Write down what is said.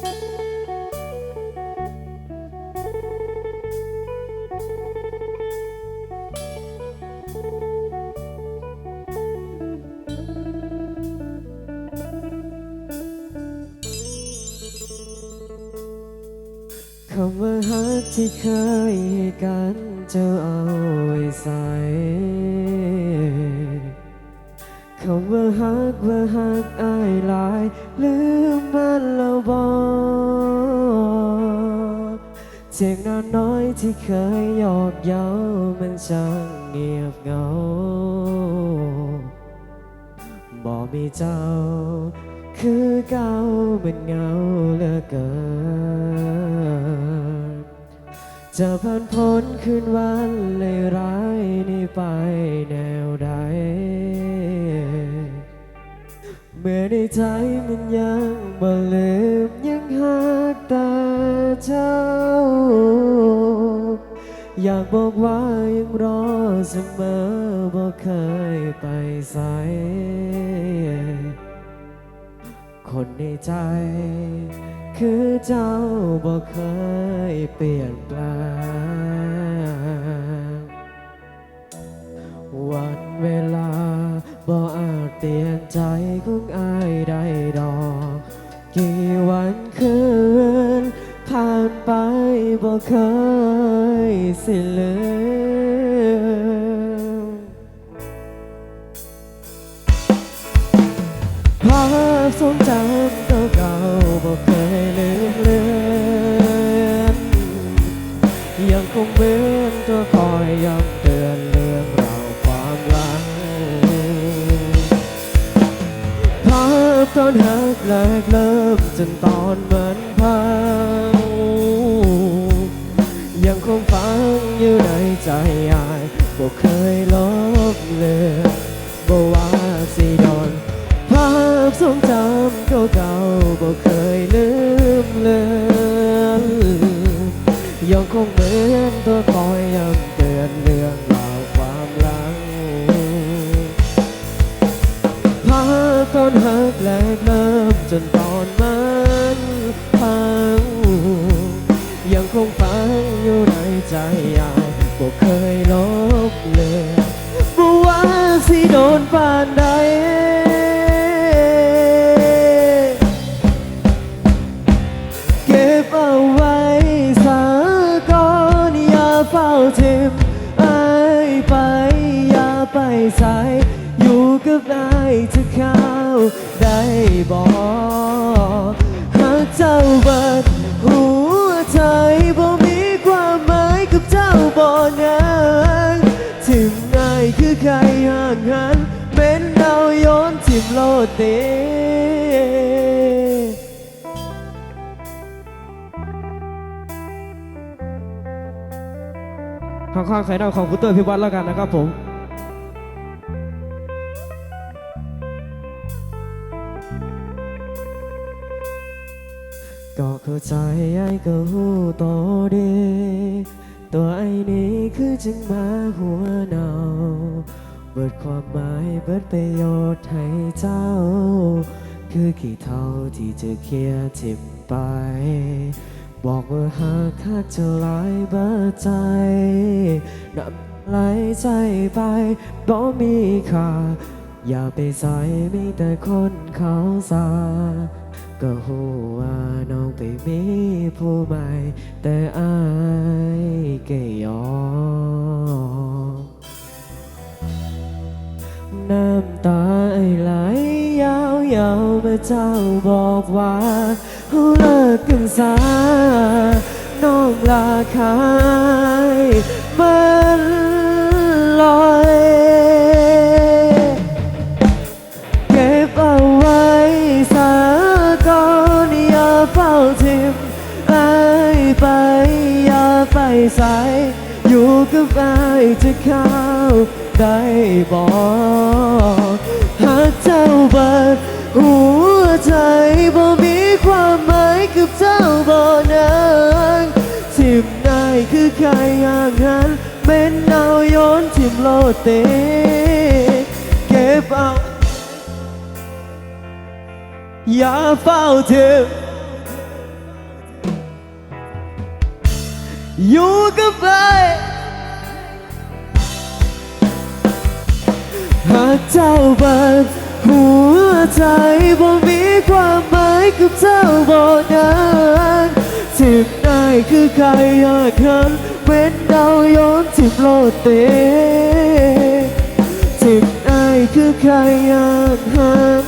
คำว่าฮักที่เคยให้กันจะเอาไว้ใส่คำว่าฮักว่าฮักอายหลายลืมมัน สียงน,น้อยที่เคยหยอกเย้ามันช่างเงียบเหงา บอกมีเจ้า คือเก่ามันเหงาเหลือเกิน จะผ่านพ้นคืนวันเลยร้ายนี้ไปแนวใด เมื่อในใจมันยังบ่ลืมยังหักต่เจ้า อยากบอกว่ายังรอเสมอบ่เคยไปใสคนในใจ คือเจ้าบ่เคยเปลี่ยนแปลงวันเวลาบ่อาจเปลี่ยนใจของอายได้ดอก กี่วันคืนผ่านไปบ่เคย สิลืมภาพทรงจำเก่าๆบ่เคยลืมเลือนยังคงเหมือนตัวคอยย้ำเตือนเรื่องราวความหลังภาพตอนหักแรกเริ่มจนตอนมันพัง ยังคงฝังอยู่ในใจอายบ่เคยลบเลือนบ่ว่าสิโดนภาพทรงจำเก่าๆบ่เคยลืมเลือนยังคงเหมือนตัวคอยย้ำเตือนเรื่องราวความหลังภาพตอนหักแรกเริ่มจนตอนมันพัง ยังคงฝังอยู่ในใจยายบ่เคยลบเลือนบ่ว่าสิโดนปานใดเก็บเอาไว้สาก่อนอย่าเฝ้าทิมไอายไปอย่าไปใส่อยู่กับนายจะเข้าได้บอกางหันเป็นดาวโยนทิมโลดเตข้างๆใครดาวของคุณเตอร์พิวัตรแล้วกันนะครับผมก็เข้าใจไอ้ก็หูต่อดีตัวไอ้นี้คือจึงมาหัวเนาเบิดความหมายเบิดประโยชน์ให้เจ้า คือขี้เท่าที่จะเคลียร์ทิมไป บอกว่าหากคักจะลายเบิดใจนำไหลใจไปบ่มีค่าอย่าไปใส่มีแต่คนเขาสาก็หูว่าน้องไปมีผู้ใหม่ แต่อายก็ยอม ไหลยาวยาวเมื่อเจ้าบอกว่าเลิกกันซาน้องลาขายมันลอยเก็บเอาไว้สาก่อนอย่าเฝ้าทิมไอายไปอย่าไปใส่อยู่กับไอายจะเข้าได้บอก หากเจ้าบาดหัวใจบ่มีความหมายกับเจ้าบ่อนางทิมนายคือใครอย่างนั้นเป็นเอาโยนทิมโลเตเก็บเอาอย่าเฝ้าเธออยู่กับไป เจ้าบิดหัวใจบ่มีความหมายกับเจ้าบ่นานทิมได้คือใครอยากหันเป็นดาวย้อนทิมโลดเตทิมได้คือใครอยากหัง